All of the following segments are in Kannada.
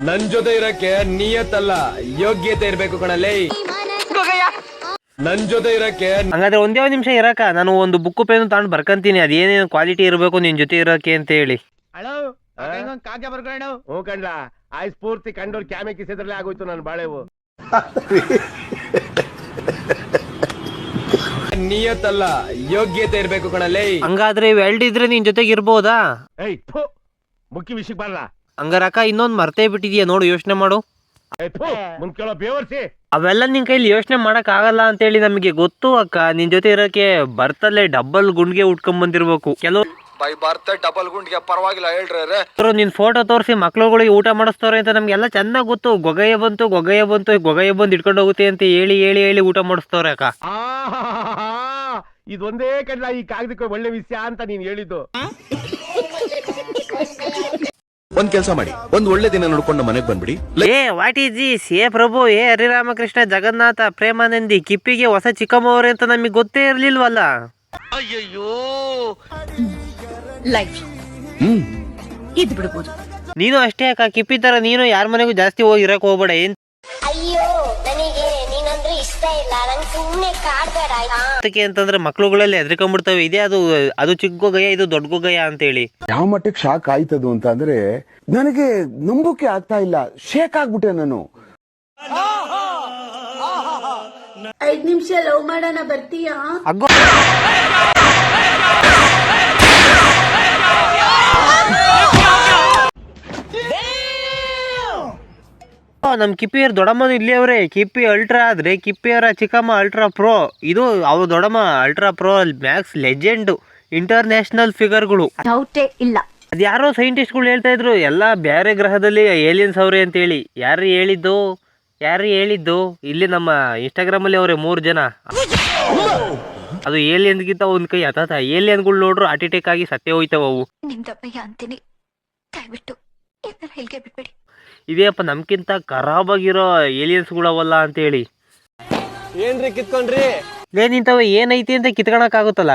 ನನ್ ಜೊತೆ ಇರಕ್ಕೆ ನಿಯತ್ತಲ್ಲ ಯೋಗ್ಯತೆ ಇರ್ಬೇಕು ಕಣಲೇ ನನ್ ಜೊತೆ ಇರಕ್ಕೆ ಹಂಗಾದ್ರೆ ಒಂದೇ ಒಂದ್ ನಿಮಿಷ ಇರಕ ನಾನು ಒಂದು ಬುಕ್ ಪೇನು ತಗೊಂಡು ಬರ್ಕಂತೀನಿ. ಅದೇನೇನು ಕ್ವಾಲಿಟಿ ಇರಬೇಕು ನಿನ್ ಜೊತೆ ಇರಕ್ಕೆ ಅಂತ ಹೇಳಿ. ಹಲೋ ಕಾಗ್ಯ ಹ್ಞೂ ಕಂಡ್ಲ ಆಯ್ ಸ್ಫೂರ್ತಿ ಕಂಡೋರ್ ಕ್ಯಾಮೆ ಕಿಸಿದ್ರಲ್ಲೇ ಆಗೋಯ್ತು ನನ್ನ ಬಾಳೆವು. ನಿಯತ್ತಲ್ಲ ಯೋಗ್ಯತೆ ಇರ್ಬೇಕು ಕಣಲೇ ಹಂಗಾದ್ರೆ ವೆಲ್ಡ್ ಇದ್ರೆ ನಿನ್ ಜೊತೆಗೆ ಇರ್ಬೋದಾ? ಏಯ್ ಥು. ಮುಖ್ಯ ವಿಷಯಕ್ಕೆ ಬರಲ್ಲ ಹಂಗಾರೆ ಅಕ್ಕ ಇನ್ನೊಂದು ಮರ್ತೇ ಬಿಟ್ಟಿದ್ಯಾ ನೋಡು ಯೋಚನೆ ಮಾಡು. ಅವೆಲ್ಲ ನಿನ್ ಕೈಲಿ ಯೋಚನೆ ಮಾಡಕ್ ಆಗಲ್ಲ ಅಂತ ಹೇಳಿ ನಮಗೆ ಗೊತ್ತು ಅಕ್ಕ. ನಿನ್ ಜೊತೆ ಇರೋಕೆ ಬರ್ತಲ್ಲೇ ಡಬಲ್ ಗುಂಡ್ಗೆ ಉಟ್ಕೊಂಡ್ ಬಂದಿರ್ಬೇಕು. ಕೆಲವು ಬೈ ಬರ್ತೆ ಡಬಲ್ ಗುಂಡ್ಗೆ ಪರವಾಗಿಲ್ಲ ಹೇಳ್ರಿ ನಿನ್ ಫೋಟೋ ತೋರಿಸಿ ಮಕ್ಳುಗಳಿಗೆ ಊಟ ಮಾಡಿಸ್ತವ್ರೆ ಅಂತ ನಮ್ಗೆಲ್ಲ ಚೆನ್ನಾಗ್ ಗೊತ್ತು. ಗೊಗಯ ಬಂತು ಗೊಗಯ ಬಂತು ಗೊಗಯ ಬಂದು ಇಟ್ಕೊಂಡು ಹೋಗುತ್ತೆ ಅಂತ ಹೇಳಿ ಹೇಳಿ ಹೇಳಿ ಊಟ ಮಾಡಿಸ್ತವ್ರೆ ಅಕ್ಕ. ಇದೊಂದೇ ಕಡ್ಲ ಈ ಕಾಗದಕ್ಕೆ ಒಳ್ಳೆ ವಿಷಯ ಅಂತ ನೀನ್ ಹೇಳಿದ್ದು. ಒಂದ್ ಕೆಲಸ ಮಾಡಿ ಒಂದ್ ಒಳ್ಳೆ ದಿನ ನೋಡ್ಕೊಂಡು ಮನೆಗ್ ಬಂದ್ಬಿಡಿ. ಏ ವಾಟ್ ಈಸ್ ದಿಸ್ ಏ ಪ್ರಭು ಏ ಹರಿರಾಮಕೃಷ್ಣ ಜಗನ್ನಾಥ ಪ್ರೇಮಾನಂದಿ ಕಿಪ್ಪಿಗೆ ಹೊಸ ಚಿಕ್ಕಮ್ಮವ್ರೆ ಅಂತ ನಮಗೆ ಗೊತ್ತೇ ಇರ್ಲಿಲ್ವಲ್ಲ? ಲೈಫ್. ಹ್ಮ್. ಇದ್ ಬಿಡ್ಬೋದು. ನೀನು ಅಷ್ಟೇ ಅಕ್ಕ ಕಿಪ್ಪಿ ತರ ನೀನು ಯಾರ ಮನೆಗೂ ಜಾಸ್ತಿ ಹೋಗಿ ಇರಕ್ ಹೋಗ್ಬೇಡ. ಏನ್ ಅದಕ್ಕೆ ಅಂತಂದ್ರೆ ಮಕ್ಳುಗಳಲ್ಲಿ ಹೆದರ್ಕೊಂಡ್ಬಿಡ್ತವೆ. ಇದೇ ಅದು ಅದು ಚಿಕ್ಕ ಗೊಗಯ್ಯ ಇದು ದೊಡ್ಡ ಗಯ ಅಂತ ಹೇಳಿ ಯಾವ ಮಟ್ಟಕ್ಕೆ ಶಾಕ್ ಆಯ್ತದು ಅಂತ ಅಂದ್ರೆ ನನಗೆ ನಂಬಕ್ಕೆ ಆಗ್ತಾ ಇಲ್ಲ. ಶೇಕ್ ಆಗ್ಬಿಟ್ಟೆ ನಾನು. ಐದ್ ನಿಮಿಷ ಲವ್ ಮಾಡೋಣ ಬರ್ತೀಯಾ? ಅಗ್ಗೋ ಓ, ನಮ್ ಕಿಪ್ಪಿಯರ್ ದೊಡ್ಡಮ್ಮನ ಇಲ್ಲೇ ಅವ್ರೆ ಕಿಪ್ಪಿ ಅಲ್ಟ್ರಾ ಆದರೆ ಕಿಪ್ಪಿಯರ ಚಿಕ್ಕಮ್ಮ ಅಲ್ಟ್ರಾ ಪ್ರೋ ಇದು ಅವ್ರ ದೊಡ್ಡಮ್ಮ ultra pro max legend international ಫಿಗರ್ಗಳು ಡೌಟೇ ಇಲ್ಲ. ಅದ್ಯಾರೋ ಸೈಂಟಿಸ್ಟ್ಗಳು ಹೇಳ್ತಾ ಇದ್ರು ಎಲ್ಲ ಬೇರೆ ಗ್ರಹದಲ್ಲಿ ಏಲಿಯನ್ಸ್ ಅವ್ರೆ ಅಂತೇಳಿ. ಯಾರು ಹೇಳಿದ್ದು? ಯಾರು ಹೇಳಿದ್ದು? ಇಲ್ಲಿ ನಮ್ಮ ಇನ್ಸ್ಟಾಗ್ರಾಮಲ್ಲಿ ಅವ್ರೆ ಮೂರು ಜನ. ಅದು ಏಲಿಯನ್ಗಿಂತ ಒಂದ್ ಕೈ ಅತಾತ ಏಲಿಯನ್ಗಳು ನೋಡ್ರು ಅಟ್ಯಾಕ್ ಆಗಿ ಸತ್ಯ ಹೋಯ್ತಾವ ಅವು. ನಿಮ್ದಪ್ಪಯ್ಯ ಅಂತೀನಿ. ದಯವಿಟ್ಟು ಇದನ್ನ ನಮ್ಕಿಂತ ಖರಾಬ್ ಆಗಿರೋ ಏಲಿಯನ್ಸ್ಗಳವಲ್ಲ ಅಂತೇಳಿ. ಏನ್ರಿ ಕಿತ್ಕೊಂಡ್ರಿ? ಏನಿಂತವ ನಿಂತವ ಏನೈತಿ ಅಂತ ಕಿತ್ಕೊಳಕ್ ಆಗುತ್ತಲ್ಲ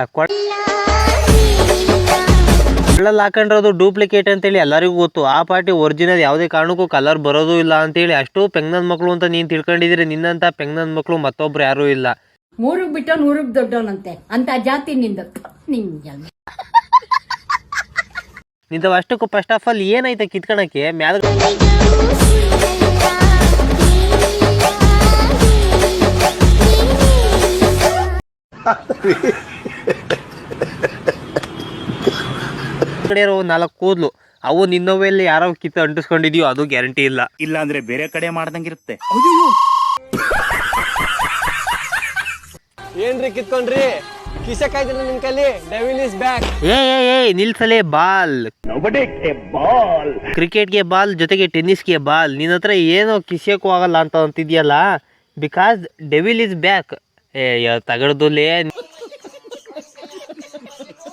ಕೊಳ್ಳಲ್ಲಿ ಹಾಕೊಂಡಿರೋದು ಡೂಪ್ಲಿಕೇಟ್ ಅಂತೇಳಿ ಎಲ್ಲರಿಗೂ ಗೊತ್ತು. ಆ ಪಾರ್ಟಿ ಒರಿಜಿನಲ್ ಯಾವುದೇ ಕಾರಣಕ್ಕೂ ಕಲರ್ ಬರೋದು ಇಲ್ಲ ಅಂತೇಳಿ ಅಷ್ಟು ಪೆಂಗ್ನನ್ ಮಕ್ಕಳು ಅಂತ ನೀನ್ ತಿಳ್ಕೊಂಡಿದ್ರೆ ನಿನ್ನಂತ ಪೆಂಗ್ನನ್ ಮಕ್ಕಳು ಮತ್ತೊಬ್ರು ಯಾರೂ ಇಲ್ಲ. ಮೂರು ಬಿಟ್ಟು ನೂರಗ್ ದೊಡ್ಡವನಂತೆ ಅಂತ ಜಾತಿ ನಿಂದ. ನಿಂಗೆ ನಿಂತವ ಅಷ್ಟಕ್ಕೂ ಫಸ್ಟ್ ಆಫ್ ಆಲ್ ಏನೈತೆ ಕಿತ್ಕೊಳಕ್ಕೆ ಮ್ಯಾಲ ಕಡೆ ಇರೋ ನಾಲ್ಕು ಕೂದ್ಲು. ಅವು ನಿನ್ನವೆಲ್ಲಿ ಯಾರೋ ಕಿತ್ತು ಅಂಟಿಸ್ಕೊಂಡಿದ್ಯೋ ಅದು ಗ್ಯಾರಂಟಿ ಇಲ್ಲ. ಇಲ್ಲ ಅಂದ್ರೆ ಬೇರೆ ಕಡೆ ಮಾಡ್ದಂಗಿರುತ್ತೆ. ಏನ್ರಿ ಕಿತ್ಕೊಂಡ್ರಿ? ಕಿಸಕಾಯ್ತಿಲ್ಲ ನಿನ್ ಕಲಿ? ಡೆವಿಲ್ ಇಸ್ ಬ್ಯಾಕ್ ಏ ಏ ಏ ನಿಲ್ಸಲೆ ಬಾಲ್. ಕ್ರಿಕೆಟ್ಗೆ ಬಾಲ್ ಜೊತೆಗೆ ಟೆನ್ನಿಸ್ಗೆ ಬಾಲ್. ನಿನ್ನ ಹತ್ರ ಏನೋ ಕಿಸಿಯಕ್ಕೂ ಆಗಲ್ಲ ಅಂತ ಅಂತಿದ್ಯಲ್ಲ? ಬಿಕಾಸ್ ಡೆವಿಲ್ ಇಸ್ ಬ್ಯಾಕ್ ಏ ತಗಡ್ದುಲೇ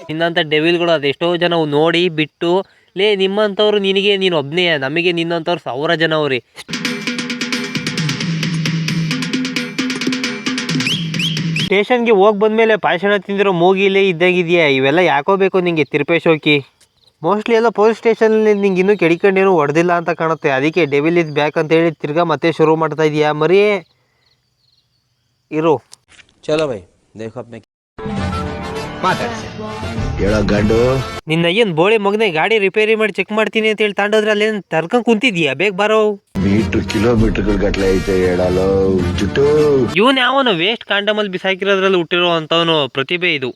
ನಿನ್ನಂಥ ಡೆವಿಲ್ಗಳು ಅದೆಷ್ಟೋ ಜನ ನೋಡಿ ಬಿಟ್ಟು ಲೇ ನಿಮ್ಮಂಥವ್ರು ನಿನಗೆ ನೀನು ಒಬ್ಬನೇ ನಮಗೆ ನಿನ್ನಂಥವ್ರು ಸಾವಿರ ಜನ ಅವ್ರಿ. ಸ್ಟೇಷನ್ಗೆ ಹೋಗಿ ಬಂದಮೇಲೆ ಪಾಯಸನ ತಿಂದಿರೋ ಮೂಗಿಲೇ ಇದ್ದಾಗಿದೆಯಾ? ಇವೆಲ್ಲ ಯಾಕೋ ಬೇಕು ನಿಂಗೆ ತಿರುಪೇಶ್ ಹೋಗಿ ಮೋಸ್ಟ್ಲಿ ಎಲ್ಲ ಪೊಲೀಸ್ ಸ್ಟೇಷನಲ್ಲಿ ನಿಂಗೆ ಇನ್ನೂ ಕೆಡಿಕೊಂಡೇನು ಹೊಡೆದಿಲ್ಲ ಅಂತ ಕಾಣುತ್ತೆ. ಅದಕ್ಕೆ ಡೆವಿಲ್ ಇಸ್ ಬ್ಯಾಕ್ ಅಂತ ಹೇಳಿ ತಿರ್ಗಾ ಮತ್ತೆ ಶುರು ಮಾಡ್ತಾ ಇದೆಯಾ? ಮರಿ ಇರು. ಚಲೋ ಬೈ ಗಂಡು. ನಿನ್ನ ಏನ್ ಬೋಳಿ ಮಗನೇ ಗಾಡಿ ರಿಪೇರಿ ಮಾಡಿ ಚೆಕ್ ಮಾಡ್ತೀನಿ ಅಂತ ಹೇಳಿ ತಾಂಡೋದ್ರೆ ಅಲ್ಲೇನು ತರ್ಕೊಂಡ್ ಕುಂತಿದ್ಯಾ? ಬೇಗ ಬರೋ. ಮೀಟರ್ ಕಿಲೋಮೀಟರ್ ಗಟ್ಲೆ ಐತೆ ಹೇಳಲ್ಲ ಜುಟ್ಟು. ಇವನ್ ಯಾವನು ವೇಸ್ಟ್ ಕಾಂಡಮಲ್ಲಿ ಬಿಸಾಕಿರೋದ್ರಲ್ಲಿ ಹುಟ್ಟಿರೋ ಅಂತವನು ಪ್ರತಿಭೆ ಇದು.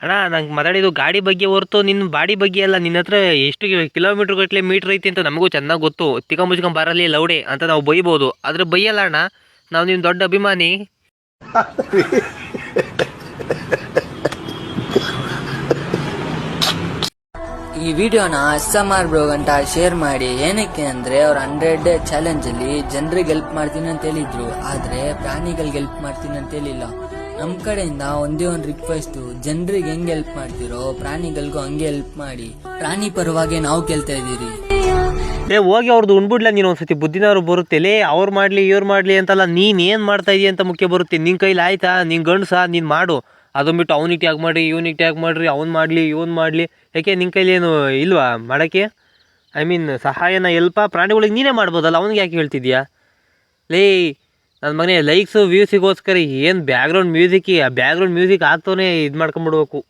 ಅಣ್ಣ ನಂಗೆ ಮಾತಾಡಿದ್ದು ಗಾಡಿ ಬಗ್ಗೆ ಹೊರತು ನಿನ್ನ ಬಾಡಿ ಬಗ್ಗೆ ಅಲ್ಲ ನಿನ್ನ ಹತ್ರ ಎಷ್ಟು ಕಿಲೋಮೀಟರ್ ಗಟ್ಟಲೆ ಮೀಟ್ರ್ ಐತಿ ಅಂತ ನಮಗೂ ಚೆನ್ನಾಗಿ ಗೊತ್ತು. ತಿಕ್ಕ ಮುಚ್ಕೊಂಡ್ ಬರಲಿ ಲೌಡೆ ಅಂತ ನಾವು ಬೈಬೋದು. ಆದರೆ ಬೈಯಲ್ಲ ಅಣ್ಣ ನಾವು ನಿಮ್ಮ ದೊಡ್ಡ ಅಭಿಮಾನಿ. ಈ ವಿಡಿಯೋನ ಎಸ್ ಎಂ ಆರ್ ಬ್ಲೋಗ್ ಅಂತ ಶೇರ್ ಮಾಡಿ. ಏನಕ್ಕೆ ಅಂದ್ರೆ ಅವ್ರ ಹಂಡ್ರೆಡ್ ಚಾಲೆಂಜ್ ಅಲ್ಲಿ ಜನರಿಗೆ ಹೆಲ್ಪ್ ಮಾಡ್ತೀನಿ ಅಂತ ಹೇಳಿದ್ರು. ಆದ್ರೆ ಪ್ರಾಣಿಗಳಿಗೆ ಹೆಲ್ಪ್ ಮಾಡ್ತೀನಿ ಅಂತ ಹೇಳಿಲ್ಲ. ನಮ್ ಕಡೆಯಿಂದ ಒಂದೇ ಒಂದು ರಿಕ್ವೆಸ್ಟ್ ಜನರಿಗೆ ಹೆಂಗ್ ಹೆಲ್ಪ್ ಮಾಡ್ತಿರೋ ಪ್ರಾಣಿಗಳಿಗೂ ಹಂಗೆ ಹೆಲ್ಪ್ ಮಾಡಿ. ಪ್ರಾಣಿ ಪರವಾಗಿ ನಾವು ಕೇಳ್ತಾ ಇದ್ದೀರಿ. ಲೇ ಹೋಗಿ ಅವ್ರದ್ದು ಉಣ್ಬಿಡ್ಲ ನೀನು ಒಂದ್ಸತಿ? ಬುದ್ಧಿನವ್ರು ಬರುತ್ತೆ. ಲೇ, ಅವ್ರು ಮಾಡ್ಲಿ, ಇವ್ರು ಮಾಡ್ಲಿ ಅಂತಲ್ಲ ನೀನ್ ಏನ್ ಮಾಡ್ತಾ ಇದೀಯ ಅಂತ ಮುಖ್ಯ ಬರುತ್ತೆ. ನಿನ್ ಕೈಲಿ ಆಯ್ತಾ? ನಿನ್ ಗಂಡ್ಸ? ನೀನ್ ಮಾಡು. ಅದನ್ನ ಬಿಟ್ಟು ಅವ್ನಿಗೆ ಟ್ಯಾಗ್ ಮಾಡಿ ಇವ್ನಿಗೆ ಟ್ಯಾಗ್ ಮಾಡಿರಿ, ಅವ್ನು ಮಾಡಲಿ, ಇವ್ನು ಮಾಡಲಿ. ಯಾಕೆ ನಿನ್ನ ಕೈಲಿ ಏನು ಇಲ್ವಾ ಮಾಡೋಕ್ಕೆ? ಐ ಮೀನ್ ಸಹಾಯನ ಎಲ್ಪ ಪ್ರಾಣಿಗಳಿಗೆ ನೀನೇ ಮಾಡ್ಬೋದಲ್ಲ, ಅವ್ನಿಗೆ ಯಾಕೆ ಹೇಳ್ತಿದ್ಯಾ? ಲೇ ನನ್ನ ಮನೆ ಲೈಕ್ಸು ವ್ಯೂಸಿಗೋಸ್ಕರ ಏನು ಬ್ಯಾಕ್ಗ್ರೌಂಡ್ ಮ್ಯೂಸಿಕ್ ಆ ಬ್ಯಾಕ್ಗ್ರೌಂಡ್ ಮ್ಯೂಸಿಕ್ ಆಗ್ತಾನೆ ಇದು ಮಾಡ್ಕೊಂಬಿಡ್ಬೇಕು.